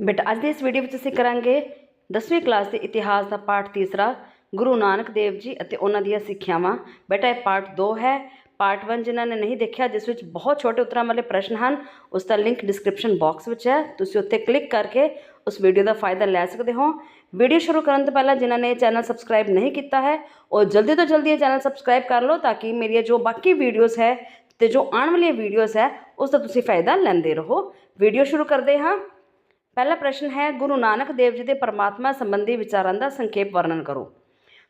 ਬੇਟਾ, ਅੱਜ ਦੀ ਇਸ ਵੀਡੀਓ ਵਿੱਚ ਅਸੀਂ ਕਰਾਂਗੇ 10ਵੀਂ ਕਲਾਸ ਦੇ ਇਤਿਹਾਸ ਦਾ ਪਾਠ ਤੀਸਰਾ, ਗੁਰੂ ਨਾਨਕ ਦੇਵ ਜੀ ਅਤੇ ਉਹਨਾਂ ਦੀਆਂ ਸਿੱਖਿਆਵਾਂ। ਬੇਟਾ, ਇਹ ਪਾਰਟ 2 ਹੈ। ਪਾਰਟ 1 ਜਿਨ੍ਹਾਂ ਨੇ ਨਹੀਂ ਦੇਖਿਆ, ਜਿਸ ਵਿੱਚ ਬਹੁਤ ਛੋਟੇ ਉੱਤਰਾਂ ਵਾਲੇ ਪ੍ਰਸ਼ਨ ਹਨ, ਉਸ ਦਾ ਲਿੰਕ ਡਿਸਕ੍ਰਿਪਸ਼ਨ ਬਾਕਸ ਵਿੱਚ ਹੈ। ਤੁਸੀਂ ਉੱਥੇ ਕਲਿੱਕ ਕਰਕੇ ਉਸ ਵੀਡੀਓ ਦਾ ਫਾਇਦਾ ਲੈ ਸਕਦੇ ਹੋ। ਵੀਡੀਓ ਸ਼ੁਰੂ ਕਰਨ ਤੋਂ ਪਹਿਲਾਂ ਜਿਨ੍ਹਾਂ ਨੇ ਇਹ ਚੈਨਲ ਸਬਸਕ੍ਰਾਈਬ ਨਹੀਂ ਕੀਤਾ ਹੈ, ਉਹ ਜਲਦੀ ਤੋਂ ਜਲਦੀ ਇਹ ਚੈਨਲ ਸਬਸਕ੍ਰਾਈਬ ਕਰ ਲਓ ਤਾਂ ਕਿ ਮੇਰੀਆਂ ਜੋ ਬਾਕੀ ਵੀਡੀਓਜ਼ ਹੈ ਤੇ ਜੋ ਆਉਣ ਵਾਲੀਆਂ ਵੀਡੀਓਜ਼ ਹੈ, ਉਸ ਦਾ ਤੁਸੀਂ ਫਾਇਦਾ ਲੈਂਦੇ ਰਹੋ। ਵੀਡੀਓ ਸ਼ੁਰੂ ਕਰਦੇ ਹਾਂ। ਪਹਿਲਾ ਪ੍ਰਸ਼ਨ ਹੈ, ਗੁਰੂ ਨਾਨਕ ਦੇਵ ਜੀ ਦੇ ਪਰਮਾਤਮਾ ਸੰਬੰਧੀ ਵਿਚਾਰਾਂ ਦਾ ਸੰਖੇਪ ਵਰਣਨ ਕਰੋ।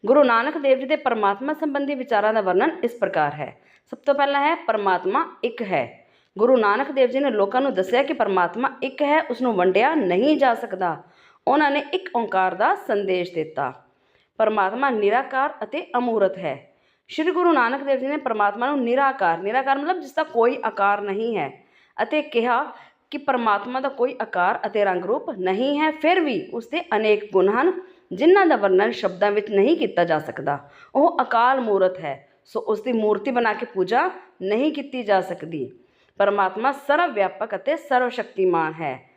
ਗੁਰੂ ਨਾਨਕ ਦੇਵ ਜੀ ਦੇ ਪਰਮਾਤਮਾ ਸੰਬੰਧੀ ਵਿਚਾਰਾਂ ਦਾ ਵਰਣਨ ਇਸ ਪ੍ਰਕਾਰ ਹੈ। ਸਭ ਤੋਂ ਪਹਿਲਾਂ ਹੈ, ਪਰਮਾਤਮਾ ਇੱਕ ਹੈ। ਗੁਰੂ ਨਾਨਕ ਦੇਵ ਜੀ ਨੇ ਲੋਕਾਂ ਨੂੰ ਦੱਸਿਆ ਕਿ ਪਰਮਾਤਮਾ ਇੱਕ ਹੈ ਉਸ ਨੂੰ ਵੰਡਿਆ ਨਹੀਂ ਜਾ ਸਕਦਾ। ਉਹਨਾਂ ਨੇ ਇੱਕ ਓੰਕਾਰ ਦਾ ਸੰਦੇਸ਼ ਦਿੱਤਾ। ਪਰਮਾਤਮਾ ਨਿਰਾਕਾਰ ਅਤੇ ਅਮੂਰਤ ਹੈ। ਸ਼੍ਰੀ ਗੁਰੂ ਨਾਨਕ ਦੇਵ ਜੀ ਨੇ ਪਰਮਾਤਮਾ ਨੂੰ ਨਿਰਾਕਾਰ ਨਿਰਾਕਾਰ ਮਤਲਬ ਜਿਸ ਦਾ ਕੋਈ ਆਕਾਰ ਨਹੀਂ ਹੈ ਅਤੇ ਕਿਹਾ ਕਿ ਪਰਮਾਤਮਾ ਦਾ ਕੋਈ ਆਕਾਰ ਅਤੇ ਰੰਗ ਰੂਪ ਨਹੀਂ ਹੈ, ਫਿਰ ਵੀ ਉਸ ਦੇ ਅਨੇਕ ਗੁਣ ਹਨ, ਜਿਨ੍ਹਾਂ ਦਾ ਵਰਣਨ ਸ਼ਬਦਾਂ ਵਿੱਚ ਨਹੀਂ ਕੀਤਾ ਜਾ ਸਕਦਾ। ਉਹ ਅਕਾਲ ਮੂਰਤ ਹੈ, ਸੋ ਉਸ ਦੀ ਮੂਰਤੀ ਬਣਾ ਕੇ ਪੂਜਾ ਨਹੀਂ ਕੀਤੀ ਜਾ ਸਕਦੀ। ਪਰਮਾਤਮਾ ਸਰਵ ਵਿਆਪਕ ਅਤੇ ਸਰਵ ਸ਼ਕਤੀਮਾਨ ਹੈ।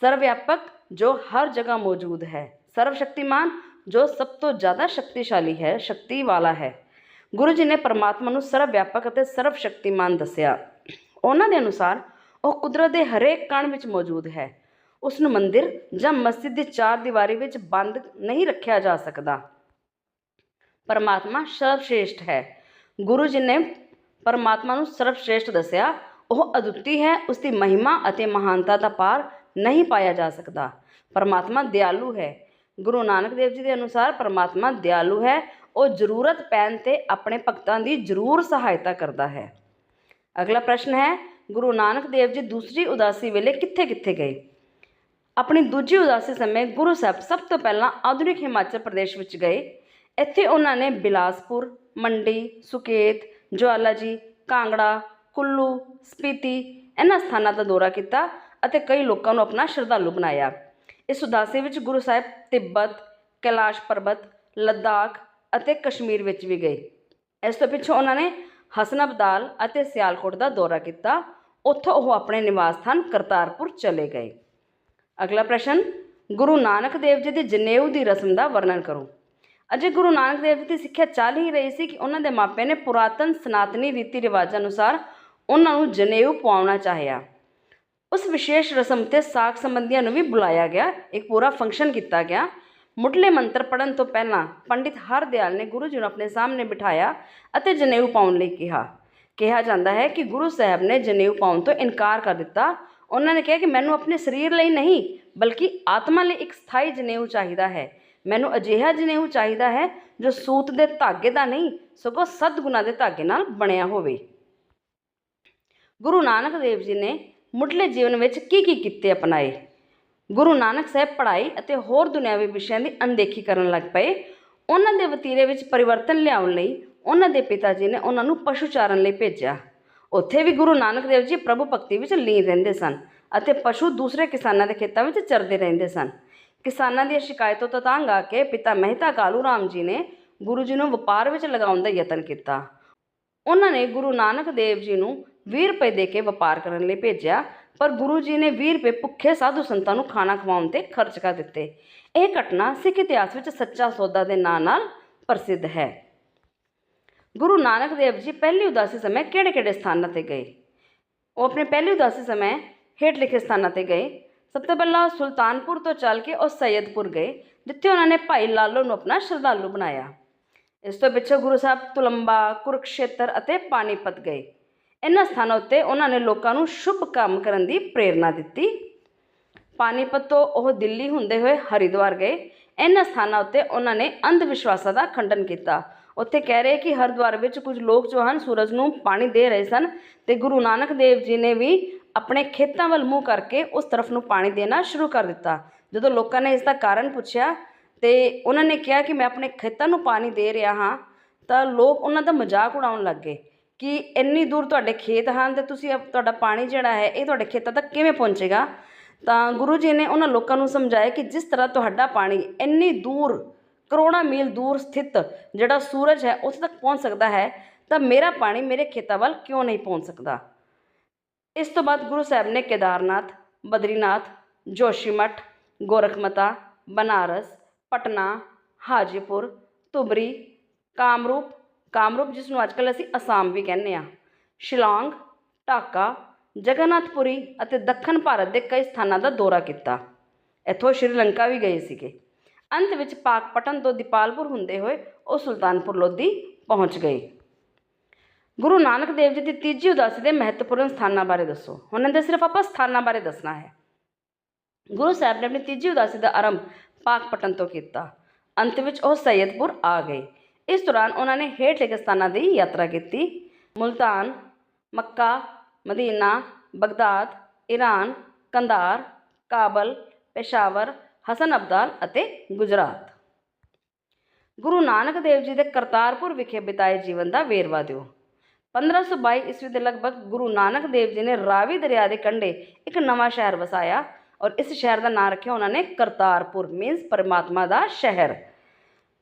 ਸਰਵ ਵਿਆਪਕ ਜੋ ਹਰ ਜਗ੍ਹਾ ਮੌਜੂਦ ਹੈ ਸਰਵ ਸ਼ਕਤੀਮਾਨ ਜੋ ਸਭ ਤੋਂ ਜ਼ਿਆਦਾ ਸ਼ਕਤੀਸ਼ਾਲੀ ਹੈ, ਸ਼ਕਤੀ ਵਾਲਾ ਹੈ। ਗੁਰੂ ਜੀ ਨੇ ਪਰਮਾਤਮਾ ਨੂੰ ਸਰਵ ਵਿਆਪਕ ਅਤੇ ਸਰਵ ਸ਼ਕਤੀਮਾਨ ਦੱਸਿਆ। ਉਹਨਾਂ ਦੇ ਅਨੁਸਾਰ ਉਹ ਕੁਦਰਤ ਦੇ ਹਰੇਕ ਕਣ ਵਿੱਚ ਮੌਜੂਦ ਹੈ। ਉਸ ਨੂੰ ਮੰਦਿਰ ਜਾਂ ਮਸਜਿਦ ਦੀ ਚਾਰ ਦੀਵਾਰੀ ਵਿੱਚ ਬੰਦ ਨਹੀਂ ਰੱਖਿਆ ਜਾ ਸਕਦਾ। ਪਰਮਾਤਮਾ ਸਰਵਸ਼੍ਰੇਸ਼ਟ ਹੈ। ਗੁਰੂ ਜੀ ਨੇ ਪਰਮਾਤਮਾ ਨੂੰ ਸਰਵਸ਼੍ਰੇਸ਼ਟ ਦੱਸਿਆ, ਉਹ ਅਦੁੱਤੀ ਹੈ ਉਸ ਦੀ ਮਹਿਮਾ ਅਤੇ ਮਹਾਨਤਾ ਦਾ ਪਾਰ ਨਹੀਂ ਪਾਇਆ ਜਾ ਸਕਦਾ। ਪਰਮਾਤਮਾ ਦਿਆਲੂ ਹੈ। ਗੁਰੂ ਨਾਨਕ ਦੇਵ ਜੀ ਦੇ ਅਨੁਸਾਰ ਪਰਮਾਤਮਾ ਦਿਆਲੂ ਹੈ। ਉਹ ਜ਼ਰੂਰਤ ਪੈਣ ਤੇ ਆਪਣੇ ਭਗਤਾਂ ਦੀ ਜ਼ਰੂਰ ਸਹਾਇਤਾ ਕਰਦਾ ਹੈ। ਅਗਲਾ ਪ੍ਰਸ਼ਨ ਹੈ ਗੁਰੂ ਨਾਨਕ ਦੇਵ ਜੀ ਦੂਸਰੀ ਉਦਾਸੀ ਵੇਲੇ ਕਿੱਥੇ-ਕਿੱਥੇ ਗਏ? ਆਪਣੀ ਦੂਜੀ ਉਦਾਸੀ ਸਮੇਂ ਗੁਰੂ ਸਾਹਿਬ ਸਭ ਤੋਂ ਪਹਿਲਾਂ ਆਧੁਨਿਕ ਹਿਮਾਚਲ ਪ੍ਰਦੇਸ਼ ਵਿੱਚ ਗਏ। ਇੱਥੇ ਉਹਨਾਂ ਨੇ ਬਿਲਾਸਪੁਰ, ਮੰਡੀ, ਸੁਕੇਤ ਜਵਾਲਾ ਜੀ ਕਾਂਗੜਾ, ਕੁੱਲੂ, ਸਪੀਤੀ ਇਹਨਾਂ ਸਥਾਨਾਂ ਦਾ ਦੌਰਾ ਕੀਤਾ ਅਤੇ ਕਈ ਲੋਕਾਂ ਨੂੰ ਆਪਣਾ ਸ਼ਰਧਾਲੂ ਬਣਾਇਆ। ਇਸ ਉਦਾਸੀ ਵਿੱਚ ਗੁਰੂ ਸਾਹਿਬ ਤਿੱਬਤ, ਕੈਲਾਸ਼ ਪਰਬਤ, ਲੱਦਾਖ ਅਤੇ ਕਸ਼ਮੀਰ ਵਿੱਚ ਵੀ ਗਏ। ਇਸ ਤੋਂ ਪਿੱਛੋਂ ਉਹਨਾਂ ਨੇ ਹਸਨਬਦਾਲ ਅਤੇ ਸਿਆਲਕੋਟ ਦਾ ਦੌਰਾ ਕੀਤਾ। ਉੱਥੋਂ ਉਹ ਆਪਣੇ ਨਿਵਾਸ ਸਥਾਨ ਕਰਤਾਰਪੁਰ ਚਲੇ ਗਏ। ਅਗਲਾ ਪ੍ਰਸ਼ਨ, ਗੁਰੂ ਨਾਨਕ ਦੇਵ ਜੀ ਦੀ ਜਨੇਊ ਦੀ ਰਸਮ ਦਾ ਵਰਣਨ ਕਰੋ। ਅਜੇ ਗੁਰੂ ਨਾਨਕ ਦੇਵ ਜੀ ਦੀ ਸਿੱਖਿਆ ਚੱਲ ਹੀ ਰਹੀ ਸੀ ਕਿ ਉਹਨਾਂ ਦੇ ਮਾਪਿਆਂ ਨੇ ਪੁਰਾਤਨ ਸਨਾਤਨੀ ਰੀਤੀ ਰਿਵਾਜਾਂ ਅਨੁਸਾਰ ਉਹਨਾਂ ਨੂੰ ਜਨੇਊ ਪਾਉਣਾ ਚਾਹਿਆ। ਉਸ ਵਿਸ਼ੇਸ਼ ਰਸਮ ਤੇ ਸਾਖ ਸੰਬੰਧੀਆਂ ਨੂੰ ਵੀ ਬੁਲਾਇਆ ਗਿਆ, ਇੱਕ ਪੂਰਾ ਫੰਕਸ਼ਨ ਕੀਤਾ ਗਿਆ। ਮੁੱਢਲੇ ਮੰਤਰ ਪੜਨ ਤੋਂ ਪਹਿਲਾਂ ਪੰਡਿਤ ਹਰਦਿਆਲ ਨੇ ਗੁਰੂ ਜੀ ਨੂੰ ਆਪਣੇ ਸਾਹਮਣੇ ਬਿਠਾਇਆ ਅਤੇ ਜਨੇਊ ਪਾਉਣ ਲਈ ਕਿਹਾ। ਕਿਹਾ ਜਾਂਦਾ ਹੈ ਕਿ ਗੁਰੂ ਸਾਹਿਬ ਨੇ ਜਨੇਊ ਪਾਉਣ ਤੋਂ ਇਨਕਾਰ ਕਰ ਦਿੱਤਾ। ਉਹਨਾਂ ਨੇ ਕਿਹਾ ਕਿ ਮੈਨੂੰ ਆਪਣੇ ਸਰੀਰ ਲਈ ਨਹੀਂ, ਬਲਕਿ ਆਤਮਾ ਲਈ ਇੱਕ ਸਥਾਈ ਜਨੇਊ ਚਾਹੀਦਾ ਹੈ। ਮੈਨੂੰ ਅਜਿਹਾ ਜਨੇਊ ਚਾਹੀਦਾ ਹੈ ਜੋ ਸੂਤ ਦੇ ਧਾਗੇ ਦਾ ਨਹੀਂ, ਸਗੋਂ ਸਤਗੁਣਾ ਦੇ ਧਾਗੇ ਨਾਲ ਬਣਿਆ ਹੋਵੇ। ਗੁਰੂ ਨਾਨਕ ਦੇਵ ਜੀ ਨੇ ਮੁੱਢਲੇ ਜੀਵਨ ਵਿੱਚ ਕੀ ਕੀ ਕਿੱਤੇ ਅਪਣਾਏ? ਗੁਰੂ ਨਾਨਕ ਸਾਹਿਬ ਪੜ੍ਹਾਈ ਅਤੇ ਹੋਰ ਦੁਨਿਆਵੀ ਵਿਸ਼ਿਆਂ ਦੀ ਅਣਦੇਖੀ ਕਰਨ ਲੱਗ ਪਏ। ਉਹਨਾਂ ਦੇ ਵਤੀਰੇ ਵਿੱਚ ਪਰਿਵਰਤਨ ਲਿਆਉਣ ਲਈ ਉਹਨਾਂ ਦੇ ਪਿਤਾ ਜੀ ਨੇ ਉਹਨਾਂ ਨੂੰ ਪਸ਼ੂ ਚਾਰਨ ਲਈ ਭੇਜਿਆ। ਉੱਥੇ ਵੀ ਗੁਰੂ ਨਾਨਕ ਦੇਵ ਜੀ ਪ੍ਰਭੂ ਭਗਤੀ ਵਿੱਚ ਲੀਨ ਰਹਿੰਦੇ ਸਨ ਅਤੇ ਪਸ਼ੂ ਦੂਸਰੇ ਕਿਸਾਨਾਂ ਦੇ ਖੇਤਾਂ ਵਿੱਚ ਚਰਦੇ ਰਹਿੰਦੇ ਸਨ। ਕਿਸਾਨਾਂ ਦੀਆਂ ਸ਼ਿਕਾਇਤੋਂ ਤੋਂ ਤੰਗ ਆ ਕੇ ਪਿਤਾ ਮਹਿਤਾ ਕਾਲੂ ਰਾਮ ਜੀ ਨੇ ਗੁਰੂ ਜੀ ਨੂੰ ਵਪਾਰ ਵਿੱਚ ਲਗਾਉਣ ਦਾ ਯਤਨ ਕੀਤਾ। ਉਹਨਾਂ ਨੇ ਗੁਰੂ ਨਾਨਕ ਦੇਵ ਜੀ ਨੂੰ 20 ਰੁਪਏ ਦੇ ਕੇ ਵਪਾਰ ਕਰਨ ਲਈ ਭੇਜਿਆ, ਪਰ ਗੁਰੂ ਜੀ ਨੇ 20 ਰੁਪਏ ਭੁੱਖੇ ਸਾਧੂ ਸੰਤਾਂ ਨੂੰ ਖਾਣਾ ਖਵਾਉਣ ਤੇ ਖਰਚ ਕਰ ਦਿੱਤੇ। ਇਹ ਘਟਨਾ ਸਿੱਖ ਇਤਿਹਾਸ ਵਿੱਚ ਸੱਚਾ ਸੌਦਾ ਦੇ ਨਾਂ ਨਾਲ ਪ੍ਰਸਿੱਧ ਹੈ। ਗੁਰੂ ਨਾਨਕ ਦੇਵ ਜੀ ਪਹਿਲੀ ਉਦਾਸੀ ਸਮੇਂ ਕਿਹੜੇ-ਕਿਹੜੇ ਸਥਾਨਾਂ ਤੇ ਗਏ? ਉਹ ਆਪਣੇ ਪਹਿਲੀ ਉਦਾਸੀ ਸਮੇਂ ਹੇਠ ਲਿਖੇ ਸਥਾਨਾਂ ਤੇ ਗਏ। ਸਭ ਤੋਂ ਪਹਿਲਾਂ ਸੁਲਤਾਨਪੁਰ ਤੋਂ ਚੱਲ ਕੇ ਉਹ ਸੈਯਦਪੁਰ ਗਏ, ਜਿੱਥੇ ਉਹਨਾਂ ਨੇ ਭਾਈ ਲਾਲੋ ਨੂੰ ਆਪਣਾ ਸ਼ਰਧਾਲੂ ਬਣਾਇਆ। ਇਸ ਤੋਂ ਪਿੱਛੇ ਗੁਰੂ ਸਾਹਿਬ ਤੁਲੰਬਾ, ਕੁਰਕਸ਼ੇਤਰ ਅਤੇ ਪਾਣੀਪਤ ਗਏ। ਇਹਨਾਂ ਸਥਾਨਾਂ ਉੱਤੇ ਉਹਨਾਂ ਨੇ ਲੋਕਾਂ ਨੂੰ ਸ਼ੁਭ ਕੰਮ ਕਰਨ ਦੀ ਪ੍ਰੇਰਣਾ ਦਿੱਤੀ। ਪਾਣੀਪਤ ਤੋਂ ਉਹ ਦਿੱਲੀ ਹੁੰਦੇ ਹੋਏ ਹਰਿਦੁਆਰ ਗਏ। ਇਹਨਾਂ ਸਥਾਨਾਂ ਉੱਤੇ ਉਹਨਾਂ ਨੇ ਅੰਧ ਵਿਸ਼ਵਾਸਾਂ ਦਾ ਖੰਡਨ ਕੀਤਾ। ਉੱਥੇ ਕਹਿ ਰਹੇ ਕਿ ਹਰਿਦੁਆਰ ਵਿੱਚ ਕੁਝ ਲੋਕ ਜੋ ਹਨ ਸੂਰਜ ਨੂੰ ਪਾਣੀ ਦੇ ਰਹੇ ਸਨ ਤੇ ਗੁਰੂ ਨਾਨਕ ਦੇਵ ਜੀ ਨੇ ਵੀ ਆਪਣੇ ਖੇਤਾਂ ਵੱਲ ਮੂੰਹ ਕਰਕੇ ਉਸ ਤਰਫ ਨੂੰ ਪਾਣੀ ਦੇਣਾ ਸ਼ੁਰੂ ਕਰ ਦਿੱਤਾ। ਜਦੋਂ ਲੋਕਾਂ ਨੇ ਇਸ ਦਾ ਕਾਰਨ ਪੁੱਛਿਆ ਤੇ ਉਹਨਾਂ ਨੇ ਕਿਹਾ ਕਿ ਮੈਂ ਆਪਣੇ ਖੇਤਾਂ ਨੂੰ ਪਾਣੀ ਦੇ ਰਿਹਾ ਹਾਂ, ਤਾਂ ਲੋਕ ਉਹਨਾਂ ਦਾ ਮਜ਼ਾਕ ਉਡਾਉਣ ਲੱਗ ਗਏ ਕਿ ਇੰਨੀ ਦੂਰ ਤੁਹਾਡੇ ਖੇਤ ਹਨ ਤੇ ਤੁਸੀਂ ਅਪ- ਤੁਹਾਡਾ ਪਾਣੀ ਜਿਹੜਾ ਹੈ ਇਹ ਤੁਹਾਡੇ ਖੇਤਾਂ ਤੱਕ ਕਿਵੇਂ ਪਹੁੰਚੇਗਾ? ਤਾਂ ਗੁਰੂ ਜੀ ਨੇ ਉਹਨਾਂ ਲੋਕਾਂ ਨੂੰ ਸਮਝਾਇਆ ਕਿ ਜਿਸ ਤਰ੍ਹਾਂ ਤੁਹਾਡਾ ਪਾਣੀ ਇੰਨੀ ਦੂਰ ਕਰੋੜਾਂ ਮੀਲ ਦੂਰ ਸਥਿਤ ਜਿਹੜਾ ਸੂਰਜ ਹੈ, ਉੱਥੇ ਤੱਕ ਪਹੁੰਚ ਸਕਦਾ ਹੈ। ਤਾਂ ਮੇਰਾ ਪਾਣੀ ਮੇਰੇ ਖੇਤਾਂ ਵੱਲ ਕਿਉਂ ਨਹੀਂ ਪਹੁੰਚ ਸਕਦਾ? ਇਸ ਤੋਂ ਬਾਅਦ ਗੁਰੂ ਸਾਹਿਬ ਨੇ ਕੇਦਾਰਨਾਥ, ਬਦਰੀਨਾਥ, ਜੋਸ਼ੀਮਠ, ਗੋਰਖਮਤਾ, ਬਨਾਰਸ, ਪਟਨਾ, ਹਾਜੀਪੁਰ, ਧੁਬਰੀ, ਕਾਮਰੂਪ ਕਾਮਰੂਪ ਜਿਸ ਨੂੰ ਅੱਜਕੱਲ੍ਹ ਅਸੀਂ ਅਸਾਮ ਵੀ ਕਹਿੰਦੇ ਆ ਸ਼ਿਲੌਂਗ, ਢਾਕਾ, ਜਗਨਨਾਥਪੁਰੀ ਅਤੇ ਦੱਖਣ ਭਾਰਤ ਦੇ ਕਈ ਸਥਾਨਾਂ ਦਾ ਦੌਰਾ ਕੀਤਾ। ਇੱਥੋਂ ਸ਼੍ਰੀਲੰਕਾ ਵੀ ਗਏ ਸੀਗੇ। ਅੰਤ ਵਿੱਚ ਪਾਕਪਟਨ ਤੋਂ ਦੀਪਾਲਪੁਰ ਹੁੰਦੇ ਹੋਏ ਉਹ ਸੁਲਤਾਨਪੁਰ ਲੋਧੀ ਪਹੁੰਚ ਗਏ। ਗੁਰੂ ਨਾਨਕ ਦੇਵ ਜੀ ਦੀ ਤੀਜੀ ਉਦਾਸੀ ਦੇ ਮਹੱਤਵਪੂਰਨ ਸਥਾਨਾਂ ਬਾਰੇ ਦੱਸੋ। ਹੁਣ ਇਹਦੇ ਸਿਰਫ ਆਪਾਂ ਸਥਾਨਾਂ ਬਾਰੇ ਦੱਸਣਾ ਹੈ। ਗੁਰੂ ਸਾਹਿਬ ਨੇ ਆਪਣੀ ਤੀਜੀ ਉਦਾਸੀ ਦਾ ਆਰੰਭ ਪਾਕਪਟਨ ਤੋਂ ਕੀਤਾ। ਅੰਤ ਵਿੱਚ ਉਹ ਸੈਯਦਪੁਰ ਆ ਗਏ। ਇਸ ਦੌਰਾਨ ਉਹਨਾਂ ਨੇ ਹੇਠ ਲਿਖੇ ਸਥਾਨਾਂ ਦੀ ਯਾਤਰਾ ਕੀਤੀ। Multan, Mecca, Medina, Baghdad, Iran, Kandahar, Kabul, Peshawar Hasan Abdal ਅਤੇ ਗੁਜਰਾਤ। ਗੁਰੂ ਨਾਨਕ ਦੇਵ ਜੀ ਦੇ ਕਰਤਾਰਪੁਰ ਵਿਖੇ ਬਿਤਾਏ ਜੀਵਨ ਦਾ ਵੇਰਵਾ ਦਿਓ। 1522 ਈਸਵੀ ਦੇ ਲਗਭਗ ਗੁਰੂ ਨਾਨਕ ਦੇਵ ਜੀ ਨੇ ਰਾਵੀ ਦਰਿਆ ਦੇ ਕੰਢੇ ਇੱਕ ਨਵਾਂ ਸ਼ਹਿਰ ਵਸਾਇਆ ਔਰ ਇਸ ਸ਼ਹਿਰ ਦਾ ਨਾਮ ਰੱਖਿਆ ਉਹਨਾਂ ਨੇ ਕਰਤਾਰਪੁਰ ਮੀਨਸ ਪਰਮਾਤਮਾ ਦਾ ਸ਼ਹਿਰ।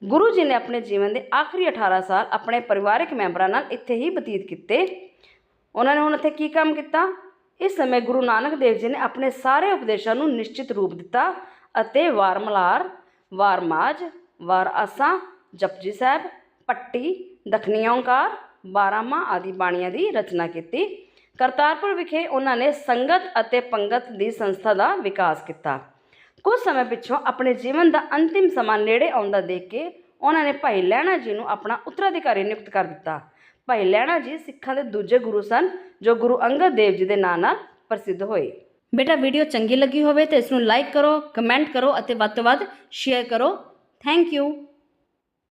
ਗੁਰੂ ਜੀ ਨੇ ਆਪਣੇ ਜੀਵਨ ਦੇ ਆਖਰੀ 18 ਸਾਲ ਆਪਣੇ ਪਰਿਵਾਰਕ ਮੈਂਬਰਾਂ ਨਾਲ ਇੱਥੇ ਹੀ ਬਤੀਤ ਕੀਤੇ। ਉਹਨਾਂ ਨੇ ਹੁਣ ਇੱਥੇ ਕੀ ਕੰਮ ਕੀਤਾ? ਇਸ ਸਮੇਂ ਗੁਰੂ ਨਾਨਕ ਦੇਵ ਜੀ ਨੇ ਆਪਣੇ ਸਾਰੇ ਉਪਦੇਸ਼ਾਂ ਨੂੰ ਨਿਸ਼ਚਿਤ ਰੂਪ ਦਿੱਤਾ ਅਤੇ ਵਾਰ ਮਲਾਰ, ਵਾਰ ਵਾਰ ਆਸਾ, ਜਪਜੀ ਸਾਹਿਬ, ਪੱਟੀ, ਦਖਣੀ ਓਂਕਾਰ, ਬਾਰਾਮਾ ਆਦਿ ਬਾਣੀਆਂ ਦੀ ਰਚਨਾ ਕੀਤੀ। ਕਰਤਾਰਪੁਰ ਵਿਖੇ ਉਹਨਾਂ ਨੇ ਸੰਗਤ ਅਤੇ ਪੰਗਤ ਦੀ ਸੰਸਥਾ ਦਾ ਵਿਕਾਸ ਕੀਤਾ। ਕੁਝ ਸਮੇਂ ਪਿੱਛੋਂ ਆਪਣੇ ਜੀਵਨ ਦਾ ਅੰਤਿਮ ਸਮਾਂ ਨੇੜੇ ਆਉਂਦਾ ਦੇਖ ਕੇ ਉਹਨਾਂ ਨੇ ਭਾਈ ਲਹਿਣਾ ਜੀ ਨੂੰ ਆਪਣਾ ਉੱਤਰਾਧਿਕਾਰੀ ਨਿਯੁਕਤ ਕਰ ਦਿੱਤਾ। ਭਾਈ ਲਹਿਣਾ ਜੀ ਸਿੱਖਾਂ ਦੇ ਦੂਜੇ ਗੁਰੂ ਸਨ, ਜੋ ਗੁਰੂ ਅੰਗਦ ਦੇਵ ਜੀ ਦੇ ਨਾਂ ਨਾਲ ਪ੍ਰਸਿੱਧ ਹੋਏ। ਬੇਟਾ ਵੀਡੀਓ ਚੰਗੀ ਲੱਗੀ ਹੋਵੇ ਤਾਂ ਇਸ ਨੂੰ ਲਾਈਕ ਕਰੋ ਕਮੈਂਟ ਕਰੋ ਅਤੇ ਵੱਧ ਤੋਂ ਵੱਧ ਸ਼ੇਅਰ ਕਰੋ। Thank you